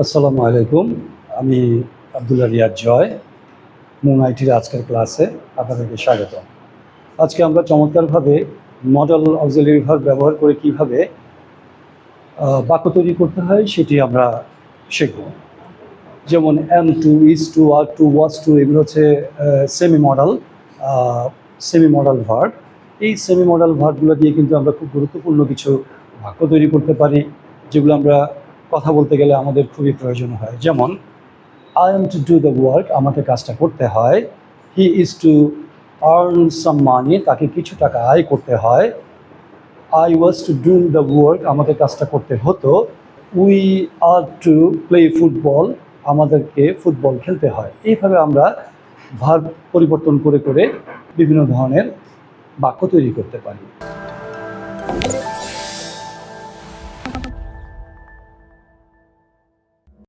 আসসালামু আলাইকুম। আমি আবদুল্লাহ রিয়াদ জয় মুন আইটির আজকের ক্লাসে আপনাদেরকে স্বাগত। আজকে আমরা চমৎকারভাবে মডেল অক্সিলারি ভার্ব ব্যবহার করে কীভাবে বাক্য তৈরি করতে হয় সেটি আমরা শিখব। যেমন am to is to are to was to এগুলো হচ্ছে semi modal semi modal verb এই সেমি মডেল ভার্বগুলো দিয়ে কিন্তু আমরা খুব গুরুত্বপূর্ণ কিছু বাক্য তৈরি করতে পারি, যেগুলো আমরা কথা বলতে গেলে আমাদের খুবই প্রয়োজন হয়। যেমন I am to do the work আমাকে কাজটা করতে হয়। He is to earn some money তাকে কিছু টাকা আয় করতে হয়। I was to do the work আমাকে কাজটা করতে হতো। We are to play football আমাদেরকে ফুটবল খেলতে হয়। এইভাবে আমরা ভার পরিবর্তন করে করে বিভিন্ন ধরনের বাক্য তৈরি করতে পারি।